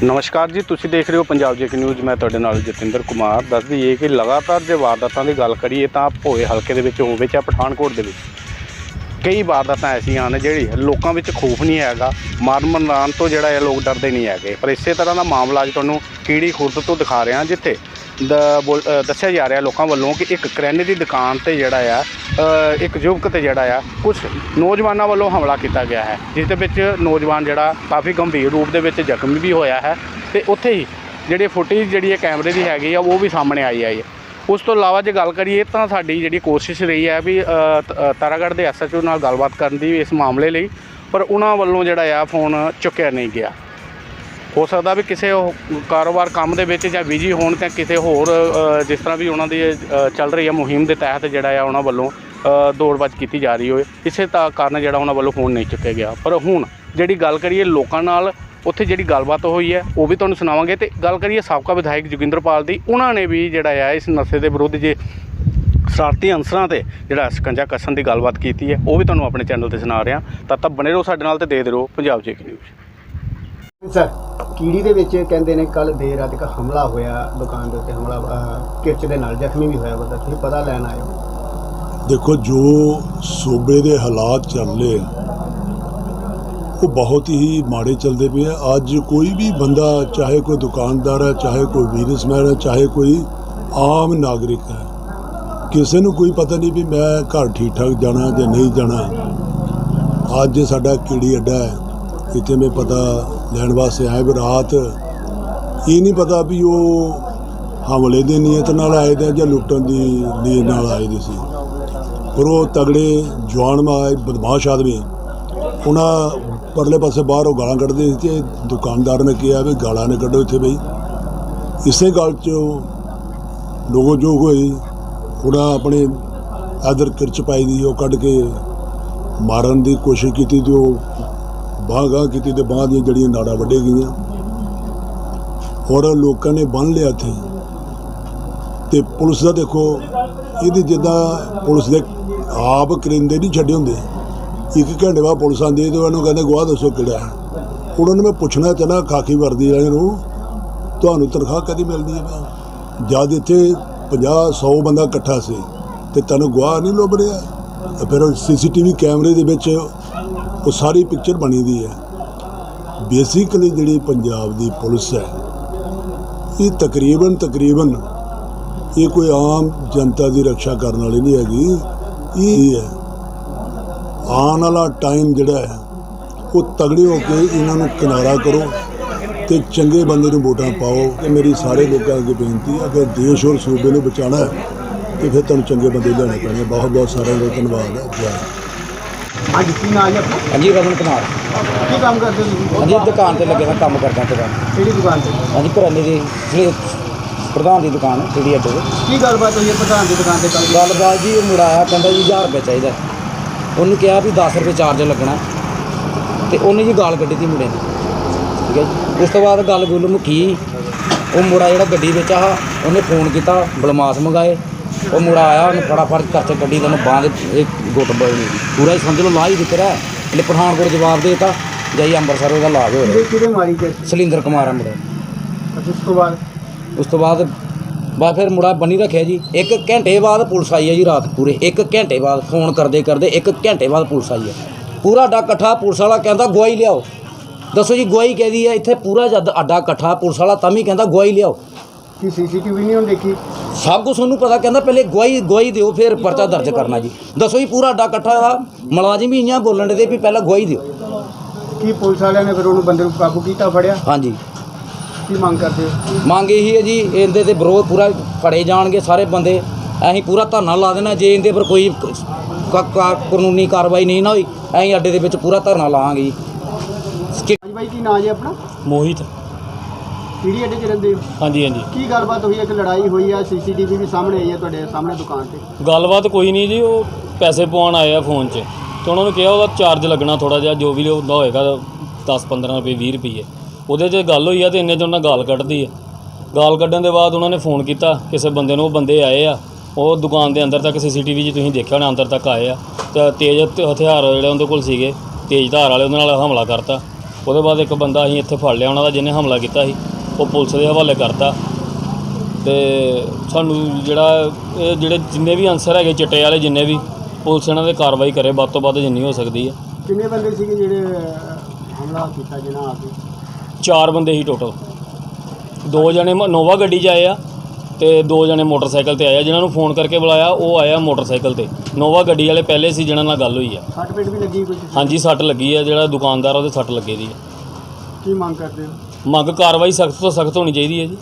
ਨਮਸਕਾਰ ਜੀ, ਤੁਸੀਂ ਦੇਖ ਰਹੇ ਹੋ ਪੰਜਾਬ ਜੇਕ ਨਿਊਜ਼। ਮੈਂ ਤੁਹਾਡੇ ਨਾਲ ਜਤਿੰਦਰ ਕੁਮਾਰ। ਦੱਸ ਦਈਏ ਕਿ ਲਗਾਤਾਰ ਜੇ ਵਾਰਦਾਤਾਂ ਦੀ ਗੱਲ ਕਰੀਏ ਤਾਂ ਭੋਏ ਹਲਕੇ ਦੇ ਵਿੱਚ ਹੋਵੇ ਚਾਹੇ ਪਠਾਨਕੋਟ ਦੇ ਵਿੱਚ। ਕਈ ਵਾਰਦਾਤਾਂ ਐਸੀਆਂ ਹਨ ਜਿਹੜੀ ਲੋਕਾਂ ਵਿੱਚ ਖੌਫ ਨਹੀਂ ਹੈਗਾ। ਮਾਰਨ ਮਨਾਉਣ ਤੋਂ ਜਿਹੜਾ ਇਹ ਲੋਕ ਡਰਦੇ ਨਹੀਂ ਹੈਗੇ। ਪਰ ਇਸੇ ਤਰ੍ਹਾਂ ਦਾ ਮਾਮਲਾ ਅੱਜ ਤੁਹਾਨੂੰ ਕੀੜੀ ਖੁਰਦ ਤੋਂ ਦਿਖਾ ਰਿਹਾ ਜਿੱਥੇ ਦ- ਬੋਲ- ਦੱਸਿਆ ਜਾ ਰਿਹਾ ਲੋਕਾਂ ਵੱਲੋਂ ਕਿ ਇੱਕ ਕਰਿਆਨੇ ਦੀ ਦੁਕਾਨ ਤੇ ਜਿਹੜਾ ਆ ਇੱਕ ਯੁਵਕ ਤੇ ਜਿਹੜਾ ਆ ਕੁਝ ਨੌਜਵਾਨਾਂ ਵੱਲੋਂ ਹਮਲਾ ਕੀਤਾ ਗਿਆ ਹੈ, ਜਿਸ ਦੇ ਵਿੱਚ ਨੌਜਵਾਨ ਜਿਹੜਾ ਕਾਫੀ ਗੰਭੀਰ ਰੂਪ ਦੇ ਵਿੱਚ ਜ਼ਖਮੀ ਵੀ ਹੋਇਆ ਹੈ ਤੇ ਉੱਥੇ ਹੀ ਜਿਹੜੀ ਫੁਟੇਜ ਜਿਹੜੀ ਹੈ ਕੈਮਰੇ ਦੀ ਹੈਗੀ ਆ, ਉਹ ਵੀ ਸਾਹਮਣੇ ਆਈ ਹੈ ਉਸ ਤੋਂ ਇਲਾਵਾ ਜੇ ਗੱਲ ਕਰੀਏ ਤਾਂ ਸਾਡੀ ਜਿਹੜੀ ਕੋਸ਼ਿਸ਼ ਰਹੀ ਹੈ ਵੀ ਤ- ਤਾਰਾਗੜ੍ਹ ਦੇ ਐਸਐਚਓ ਨਾਲ ਗੱਲਬਾਤ ਕਰਨ ਦੀ ਇਸ ਮਾਮਲੇ ਲਈ, ਪਰ ਉਹਨਾਂ ਵੱਲੋਂ ਜਿਹੜਾ ਆ, ਫੋਨ ਚੁੱਕਿਆ ਨਹੀਂ ਗਿਆ। ਹੋ ਸਕਦਾ ਵੀ ਕਿਸੇ ਉਹ ਕਾਰੋਬਾਰ ਕੰਮ ਦੇ ਵਿੱਚ ਜਾਂ ਬਿਜ਼ੀ ਹੋਣ ਜਾਂ ਕਿਸੇ ਹੋਰ ਜਿਸ ਤਰ੍ਹਾਂ ਵੀ ਉਹਨਾਂ ਦੀ ਚੱਲ ਰਹੀ ਹੈ ਮੁਹਿੰਮ ਦੇ ਤਹਿਤ ਜਿਹੜਾ ਆ ਉਹਨਾਂ ਵੱਲੋਂ ਅ, ਦੌੜ-ਭੱਜ ਕੀਤੀ ਜਾ ਰਹੀ ਹੋਵੇ ਇਸੇ ਤਾਂ ਕਾਰਨ ਜਿਹੜਾ ਉਹਨਾਂ ਵੱਲੋਂ ਫੋਨ ਨਹੀਂ ਚੁੱਕਿਆ ਗਿਆ। ਪਰ ਹੁਣ ਜਿਹੜੀ ਗੱਲ ਕਰੀਏ ਲੋਕਾਂ ਨਾਲ ਉੱਥੇ ਜਿਹੜੀ ਗੱਲਬਾਤ ਹੋਈ ਹੈ ਉਹ ਵੀ ਤੁਹਾਨੂੰ ਸੁਣਾਵਾਂਗੇ ਤੇ ਗੱਲ ਕਰੀਏ ਸਾਬਕਾ ਵਿਧਾਇਕ ਜੋਗਿੰਦਰਪਾਲ ਦੀ। ਉਹਨਾਂ ਨੇ ਵੀ ਜਿਹੜਾ ਆ ਇਸ ਨਸ਼ੇ ਦੇ ਵਿਰੁੱਧ ਜੇ ਸ਼ਰਾਰਤੀ ਅੰਸਰਾਂ ਤੇ ਜਿਹੜਾ ਸਕੰਜਾ ਕੱਸਣ ਦੀ ਗੱਲਬਾਤ ਕੀਤੀ ਹੈ ਉਹ ਵੀ ਤੁਹਾਨੂੰ ਆਪਣੇ ਚੈਨਲ ਤੇ ਸੁਣਾ ਰਿਹਾ। ਤਾਂ ਤਾਂ ਬਣੇ ਰਹੋ ਸਾਡੇ ਨਾਲ ਤੇ ਦੇ ਰਹੋ ਪੰਜਾਬ ਜੇਕ ਨਿਊਜ਼। ਸਰ ਕੀੜੀ ਦੇ ਵਿੱਚ ਕਹਿੰਦੇ ਨੇ ਕੱਲ ਦੇਰ ਰਾਤ ਇੱਕ ਹਮਲਾ ਹੋਇਆ ਦੁਕਾਨ ਦੇ ਉੱਤੇ ਹਮਲਾ ਅਹ, ਕਿਰਚ ਦੇ ਨਾਲ ਜ਼ਖਮੀ ਵੀ ਹੋਇਆ ਬੰਦਾ ਤੁਸੀਂ ਪਤਾ ਲੈਣ ਆਏ ਹੋ? ਦੇਖੋ ਜੋ ਸੂਬੇ ਦੇ ਹਾਲਾਤ ਚੱਲ ਰਹੇ ਆ ਉਹ ਬਹੁਤ ਹੀ ਮਾੜੇ ਚੱਲਦੇ ਪਏ ਆ। ਅੱਜ ਕੋਈ ਵੀ ਬੰਦਾ ਚਾਹੇ ਕੋਈ ਦੁਕਾਨਦਾਰ ਹੈ ਚਾਹੇ ਕੋਈ ਬਿਜ਼ਨਸਮੈਨ ਹੈ ਚਾਹੇ ਕੋਈ ਆਮ ਨਾਗਰਿਕ ਹੈ ਕਿਸੇ ਨੂੰ ਕੋਈ ਪਤਾ ਨਹੀਂ ਵੀ ਮੈਂ ਘਰ ਠੀਕ ਠਾਕ ਜਾਣਾ ਜਾਂ ਨਹੀਂ ਜਾਣਾ। ਅੱਜ ਸਾਡਾ ਕੀੜੀ ਅੱਡਾ ਹੈ। ਇੱਥੇ ਮੈਂ ਪਤਾ ਲੈਣ ਵਾਸਤੇ ਆਇਆ ਵੀ ਰਾਤ, ਇਹ ਨਹੀਂ ਪਤਾ ਵੀ ਉਹ ਹਮਲੇ ਦੀ ਨੀਅਤ ਨਾਲ ਆਏ ਦੇ ਜਾਂ ਲੁੱਟਣ ਦੀ ਨੀਅਤ ਨਾਲ ਆਏ ਦੇ ਸੀ। ਪਰ ਉਹ ਤਗੜੇ ਜਵਾਨ ਮਾਏ ਬਦਮਾਸ਼ ਆਦਮੀ ਉਹਨਾਂ ਪਰਲੇ ਪਾਸੇ ਬਾਹਰ ਉਹ ਗਾਲਾਂ ਕੱਢਦੇ ਸੀ ਤੇ ਦੁਕਾਨਦਾਰ ਨੇ ਕਿਹਾ ਵੀ ਗਾਲਾਂ ਨੇ ਕੱਢੋ ਇੱਥੇ ਬਈ। ਇਸੇ ਗੱਲ 'ਚ ਲੋਗੋ ਜੋ ਹੋਈ। ਉਹਨਾਂ ਆਪਣੇ ਆਦਰ ਕਿਰਚ ਪਾਈ ਦੀ, ਉਹ ਕੱਢ ਕੇ ਮਾਰਨ ਦੀ ਕੋਸ਼ਿਸ਼ ਕੀਤੀ ਤੇ ਉਹ ਬਾਂਹ ਗਾਂਹ ਕੀਤੀ ਤੇ ਬਾਂਹ ਦੀਆਂ ਜੜੀਆਂ ਨਾੜਾਂ ਵੱਢੇ ਗਈਆਂ। ਹੋਰ ਲੋਕਾਂ ਨੇ ਬੰਨ ਲਿਆ ਇੱਥੇ। ਤੇ ਪੁਲਿਸ ਦਾ ਦੇਖੋ, ਇਹਦੀ ਜਿੱਦਾਂ ਪੁਲਿਸ ਦੇ ਆਪ ਕਰਿੰਦੇ ਨਹੀਂ ਛੱਡੇ ਹੁੰਦੇ। ਇੱਕ ਘੰਟੇ ਬਾਅਦ ਪੁਲਿਸ ਆਉਂਦੀ ਹੈ ਤੇ ਉਹਨੂੰ ਕਹਿੰਦੇ, ਗਵਾਹ ਦੱਸੋ ਕਿਹੜਾ ਹੈ? ਉਹਨਾਂ ਨੂੰ ਮੈਂ ਪੁੱਛਣਾ ਚਾਹਨਾ ਖਾਕੀ ਵਰਦੀ ਵਾਲਿਆਂ ਨੂੰ, ਤੁਹਾਨੂੰ ਤਨਖਾਹ ਕਦੀ ਮਿਲਦੀ ਹੈ ਜਦ ਇੱਥੇ 50 100 ਬੰਦਾ ਇਕੱਠਾ ਸੀ ਤੇ ਤੈਨੂੰ ਗਵਾਹ ਨਹੀਂ ਲੱਭ ਰਿਹਾ। ਤਾਂ ਫਿਰ ਸੀਸੀਟੀਵੀ ਕੈਮਰੇ ਦੇ ਵਿੱਚ ਉਹ ਸਾਰੀ ਪਿਕਚਰ ਬਣੀ ਦੀ ਹੈ। ਬੇਸਿਕਲੀ ਜਿਹੜੀ ਪੰਜਾਬ ਦੀ ਪੁਲਿਸ ਹੈ, ਇਹ ਤਕਰੀਬਨ ਤਕਰੀਬਨ ਇਹ ਕੋਈ ਆਮ ਜਨਤਾ ਦੀ ਰੱਖਿਆ ਕਰਨ ਵਾਲੀ ਨਹੀਂ ਹੈਗੀ। ਇਹ ਹੈ ਆਉਣ ਵਾਲਾ ਟਾਈਮ ਜਿਹੜਾ ਹੈ, ਉਹ ਤਗੜੇ ਹੋ ਕੇ ਇਹਨਾਂ ਨੂੰ ਕਿਨਾਰਾ ਕਰੋ ਤੇ ਚੰਗੇ ਬੰਦੇ ਨੂੰ ਵੋਟਾਂ ਪਾਓ ਤੇ ਮੇਰੀ ਸਾਰੇ ਲੋਕਾਂ ਅੱਗੇ ਬੇਨਤੀ ਹੈ, ਅਗਰ ਦੇਸ਼ ਔਰ ਸੂਬੇ ਨੂੰ ਬਚਾਉਣਾ ਹੈ, ਤੇ ਫਿਰ ਤੁਹਾਨੂੰ ਚੰਗੇ ਬੰਦੇ ਲਿਆਉਣੇ ਪੈਣੇ। ਬਹੁਤ ਬਹੁਤ ਸਾਰਿਆਂ ਦਾ ਧੰਨਵਾਦ ਹੈ। ਹੈ ਆਪਣਾ? ਹਾਂਜੀ ਰਮਨ ਕੁਮਾਰ। ਕੀ ਕੰਮ ਕਰਦੇ ਹੋ ਤੁਸੀਂ? ਹਾਂਜੀ ਦੁਕਾਨ ਤੇ ਲੱਗੇ ਮੈਂ ਕੰਮ ਕਰਦਾ ਦੁਕਾਨ ਕਿਹੜੀ ਦੁਕਾਨ ਤੇ? ਹਾਂਜੀ ਕਰਿਆਨੇ ਦੀ ਜਿਹੜੀ ਪ੍ਰਧਾਨ ਦੀ ਦੁਕਾਨ ਹੈ ਜਿਹੜੀ ਅੱਡੇ ਤੇ। ਕੀ ਗੱਲਬਾਤ ਹੋਈ ਹੈ ਪ੍ਰਧਾਨ ਦੀ ਦੁਕਾਨ ਤੇ ਕੱਲ ਗੱਲਬਾਤ ਜੀ ਉਹ ਮੁੰਡਾ ਆਇਆ ਕਹਿੰਦਾ ਜੀ 1000 ਰੁਪਏ ਚਾਹੀਦਾ। ਉਹਨੂੰ ਕਿਹਾ ਵੀ 10 ਰੁਪਏ ਚਾਰਜ ਲੱਗਣਾ। ਤੇ ਉਹਨੇ ਜੀ ਗਾਲ ਕੱਢੀ ਤੀ ਮੁੰਡੇ ਨੇ। ਠੀਕ ਹੈ ਜੀ। ਉਸ ਤੋਂ ਬਾਅਦ ਗੱਲ ਗੁੱਲ ਮੁੱਕੀ। ਉਹ ਮੁੰਡਾ ਜਿਹੜਾ ਗੱਡੀ ਵਿੱਚ ਆ ਉਹਨੇ ਫੋਨ ਕੀਤਾ ਬਲਮਾਸ ਮੰਗਾਏ। ਉਹ ਮੁੰਡਾ ਆਇਆ ਉਹਨੇ ਫਟਾਫਟ ਕਰਕੇ ਗੱਡੀ ਦੇ ਨੂੰ ਬਾਂਹ ਦੇ ਇਹ ਗੁੱਟ ਬਲ ਪੂਰਾ ਹੀ ਸਮਝ ਲਓ ਲਾਹ ਹੀ ਦਿੱਤਾ ਇਹਨੇ ਪਠਾਨਕੋਟ ਜਵਾਬ ਦਿੱਤਾ ਜਾਈ ਅੰਮ੍ਰਿਤਸਰ ਉਹਦਾ ਲਾਗ ਹੋ ਰਿਹਾ ਕਿਹਦੇ ਕਿਹਦੇ ਮਾਰੀ ਤੇ ਸਲਿੰਦਰ ਕੁਮਾਰ ਆ ਮੁੰਡਾ। ਉਸ ਤੋਂ ਬਾਅਦ? ਉਸ ਤੋਂ ਬਾਅਦ ਬਾ ਫਿਰ ਮੁੰਡਾ ਬੰਨੀ ਰੱਖਿਆ ਜੀ। ਇੱਕ ਘੰਟੇ ਬਾਅਦ ਪੁਲਿਸ ਆਈ ਹੈ ਜੀ ਰਾਤ ਪੂਰੇ। ਇੱਕ ਘੰਟੇ ਬਾਅਦ ਫੋਨ ਕਰਦੇ ਕਰਦੇ ਇੱਕ ਘੰਟੇ ਬਾਅਦ ਪੁਲਿਸ ਆਈ ਹੈ ਪੂਰਾ ਅੱਡਾ ਇਕੱਠਾ ਪੁਲਿਸ ਵਾਲਾ ਕਹਿੰਦਾ ਗਵਾਹੀ ਲਿਆਓ। ਦੱਸੋ ਜੀ ਗਵਾਹੀ ਕਹਦੀ ਹੈ ਇੱਥੇ ਪੂਰਾ ਜਦ ਅੱਡਾ ਇਕੱਠਾ ਪੁਲਿਸ ਵਾਲਾ ਤਾਂ ਵੀ ਕਹਿੰਦਾ ਗਵਾਹੀ ਲਿਆਓ। ਕੀ ਸੀਸੀਟੀਵੀ ਨਹੀਂ ਹੁਣ ਦੇਖੀ? ਸਭ ਕੁਝ ਉਹਨੂੰ ਪਤਾ ਕਹਿੰਦਾ ਪਹਿਲੇ ਗਵਾਹੀ ਗਵਾਹੀ ਦਿਓ ਫਿਰ ਪਰਚਾ ਦਰਜ ਕਰਨਾ ਜੀ। ਦੱਸੋ ਜੀ ਪੂਰਾ ਅੱਡਾ ਇਕੱਠਾ ਆ। ਮੁਲਾਜ਼ਮ ਹੀ ਇੰਨਾ ਬੋਲਣ ਦੇ ਵੀ ਪਹਿਲਾਂ ਗਵਾਹੀ ਦਿਓ। ਕੀ ਪੁਲਿਸ ਵਾਲਿਆਂ ਨੇ ਫਿਰ ਉਹਨੂੰ ਬੰਦੇ ਨੂੰ ਕਾਬੂ ਕੀਤਾ ਫੜਿਆ? ਹਾਂਜੀ। ਕੀ ਮੰਗ ਕਰਦੇ ਹੋ? ਮੰਗ ਇਹੀ ਹੈ ਜੀ ਇਹਦੇ ਤੇ ਵਿਰੋਧ ਪੂਰਾ ਫੜੇ ਜਾਣਗੇ ਸਾਰੇ ਬੰਦੇ। ਅਸੀਂ ਪੂਰਾ ਧਰਨਾ ਲਾ ਦੇਣਾ ਜੇ ਇਹਦੇ ਪਰ ਕੋਈ ਕਾਨੂੰਨੀ ਕਾਰਵਾਈ ਨਹੀਂ ਨਾ ਹੋਈ ਅਸੀਂ ਅੱਡੇ ਦੇ ਵਿੱਚ ਪੂਰਾ ਧਰਨਾ ਲਾਵਾਂਗੇ ਜੀ। ਬਾਈ ਕੀ ਨਾਂ ਜੀ ਆਪਣਾ? ਮੋਹਿਤ। ਕਿਹੜੀ ਅੱਡੇ 'ਚ ਰਹਿੰਦੇ ਹੋ? ਹਾਂਜੀ ਹਾਂਜੀ। ਕੀ ਗੱਲਬਾਤ ਹੋਈ? ਹੈ ਕਿ ਲੜਾਈ ਹੋਈ ਹੈ ਸੀਸੀਟੀਵੀ ਵੀ ਸਾਹਮਣੇ ਆਈ ਹੈ ਤੁਹਾਡੇ ਸਾਹਮਣੇ ਦੁਕਾਨ ਤੇ। ਗੱਲਬਾਤ ਕੋਈ ਨਹੀਂ ਜੀ ਉਹ ਪੈਸੇ ਪਵਾਉਣ ਆਏ ਆ ਫੋਨ 'ਚ। ਤੇ ਉਹਨਾਂ ਨੂੰ ਕਿਹਾ ਉਹਦਾ ਚਾਰਜ ਲੱਗਣਾ ਥੋੜਾ ਜਿਹਾ ਜੋ ਵੀ ਉਹਦਾ ਹੋਏਗਾ 10 15 ਰੁਪਏ 20 ਰੁਪਏ ਉਹਦੇ 'ਚ ਗੱਲ ਹੋਈ ਆ ਤੇ ਇੰਨੇ 'ਚ ਉਹਨਾਂ ਗਾਲ ਕੱਢਦੀ ਆ। ਗਾਲ ਕੱਢਣ ਦੇ ਬਾਅਦ ਉਹਨਾਂ ਨੇ ਫੋਨ ਕੀਤਾ ਕਿਸੇ ਬੰਦੇ ਨੂੰ ਉਹ ਬੰਦੇ ਆਏ ਆ। ਉਹ ਦੁਕਾਨ ਦੇ ਅੰਦਰ ਤੱਕ ਸੀਸੀਟੀਵੀ 'ਚ ਤੁਸੀਂ ਦੇਖਿਆ ਹੋਣਾ ਅੰਦਰ ਤੱਕ ਆਏ ਆ। ਤੇ ਤੇਜ਼ ਹਥ- ਹਥਿਆਰ ਜਿਹੜੇ ਉਹਦੇ ਕੋਲ ਸੀਗੇ ਤੇਜ਼ ਧਾਰ ਵਾਲੇ ਉਹਨਾਂ ਨਾਲ ਹਮਲਾ ਕਰਤਾ। ਉਹਦੇ ਬਾਅਦ ਇੱਕ ਬੰਦਾ ਅਸੀਂ ਇੱਥੇ ਫੜ ਲਿਆ ਉਹਨਾਂ ਦਾ ਜਿਹਨੇ ਹਮਲਾ ਕੀਤਾ ਸੀ। ਉਹ ਪੁਲਿਸ ਦੇ ਹਵਾਲੇ ਕਰਤਾ। ਤੇ ਸਾਨੂੰ ਜਿਹੜਾ ਇਹ ਜਿਹੜੇ ਜਿੰਨੇ ਵੀ ਅਨਸਰ ਹੈਗੇ ਚਿੱਟੇ ਵਾਲੇ ਜਿੰਨੇ ਵੀ ਪੁਲਿਸ ਇਹਨਾਂ ਦੇ ਕਾਰਵਾਈ ਕਰੇ ਵੱਧ ਤੋਂ ਵੱਧ ਜਿੰਨੀ ਹੋ ਸਕਦੀ ਹੈ। ਕਿੰਨੇ ਬੰਦੇ ਸੀਗੇ ਜਿਹੜੇ ਅਹ, ਹਮਲਾ ਕੀਤਾ ਜਿਹਨਾਂ ਆ ਕੇ ਚਾਰ ਬੰਦੇ ਹੀ ਟੋਟਲ ਦੋ ਜਣੇ ਮ- ਨੋਵਾ ਗੱਡੀ 'ਚ ਆਏ ਆ ਤੇ ਦੋ ਜਣੇ ਮੋਟਰਸਾਈਕਲ ਤੇ ਆਏ ਆ। ਜਿਨ੍ਹਾਂ ਨੂੰ ਫੋਨ ਕਰਕੇ ਬੁਲਾਇਆ ਉਹ ਆਇਆ ਮੋਟਰਸਾਈਕਲ ਤੇ। ਨੋਵਾ ਗੱਡੀ ਵਾਲੇ ਪਹਿਲੇ ਸੀ ਜਿਹਨਾਂ ਨਾਲ ਗੱਲ ਹੋਈ ਆ। ਸੱਟ ਪੇਟ ਵੀ ਲੱਗੀ ਕੁਝ ਹਾਂਜੀ ਸੱਟ ਲੱਗੀ ਆ। ਜਿਹੜਾ ਦੁਕਾਨਦਾਰ ਆ ਉਹਦੇ ਸੱਟ ਲੱਗੇ ਦੀ ਆ। ਕੀ ਮੰਗ ਕਰਦੇ ਹੋ? ਮੰਗ ਕਾਰਵਾਈ ਸਖਤ ਤੋਂ ਸਖਤ ਹੋਣੀ ਚਾਹੀਦੀ ਹੈ ਜੀ।